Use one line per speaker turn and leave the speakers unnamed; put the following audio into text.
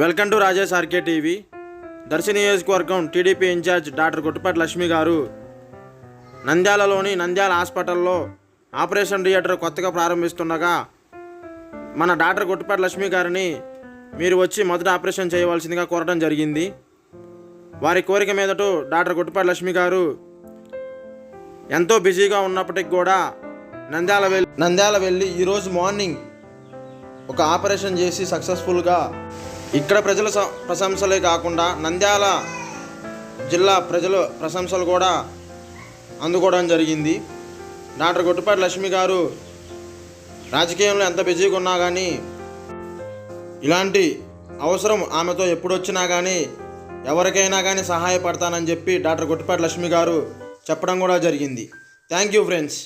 Welcome to Rajesh RK TV. Darsi నియోజకవర్గం TDP incharge doctor Guttupati Lakshmi garu నంద్యాలలోని Nandyal హాస్పిటల్లో operation theatre కొత్తగా ప్రారంభిస్తుండగా మన doctor Guttupati Lakshmi గారిని మీరు వచ్చి మొదట ఆపరేషన్ చేయవలసిందిగా కోరడం జరిగింది. వారి కోరిక మీదట డాక్టర్ గుట్టుపాటి లక్ష్మి గారు ఎంతో బిజీగా ఉన్నప్పటికి కూడా నంద్యాల వెళ్ళి నంద్యాల వెళ్ళి ఈరోజు మార్నింగ్ ఒక ఆపరేషన్ చేసి సక్సెస్ఫుల్గా ఇక్కడ ప్రజల స- ప్రశంసలే కాకుండా నంద్యాల జిల్లా ప్రజల ప్రశంసలు కూడా అందుకోవడం జరిగింది. డాక్టర్ గుట్టుపాటి లక్ష్మి గారు రాజకీయంలో ఎంత బిజీగా ఉన్నా కానీ ఇలాంటి అవసరం ఆమెతో ఎప్పుడు వచ్చినా కానీ ఎవరికైనా కానీ సహాయపడతానని చెప్పి డాక్టర్ గుట్టుపాటి లక్ష్మి గారు చెప్పడం కూడా జరిగింది. Thank you friends.